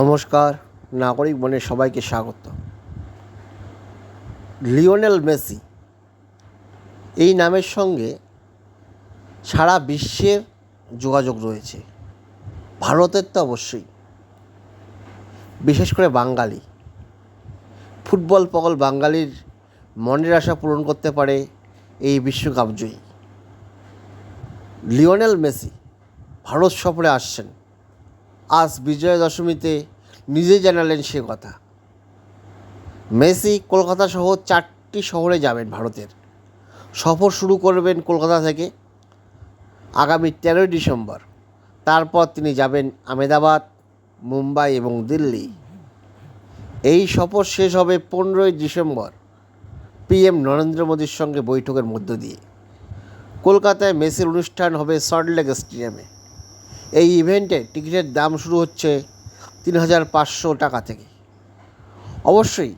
নমস্কার, নাগরিক বনে সবাইকে স্বাগত। লিওনেল মেসি এই নামের সঙ্গে সারা বিশ্বের যোগাযোগ রয়েছে। ভারতের তো অবশ্যই, বিশেষ করে বাঙালি। ফুটবল পাগল বাঙালির মনের আশা পূরণ করতে পারে এই বিশ্বকাপ জয়ী। লিওনেল মেসি ভারত সফরে আসছেন। আজ বিজয়া দশমীতে নিজে জানালেন সে কথা। মেসি কলকাতা সহ চারটি শহরে যাবেন ভারতের। সফর শুরু করবেন কলকাতা থেকে আগামী তেরোই ডিসেম্বর। তারপর তিনি যাবেন আমেদাবাদ মুম্বাই এবং দিল্লি। এই সফর শেষ হবে পনেরোই ডিসেম্বর পিএম নরেন্দ্র মোদীর সঙ্গে বৈঠকের মধ্য দিয়ে। কলকাতায় মেসির অনুষ্ঠান হবে সল্টলেক স্টেডিয়ামে। এই ইভেন্টে টিকিটের দাম শুরু হচ্ছে তিন হাজার পাঁচশো টাকা থেকে। অবশ্যই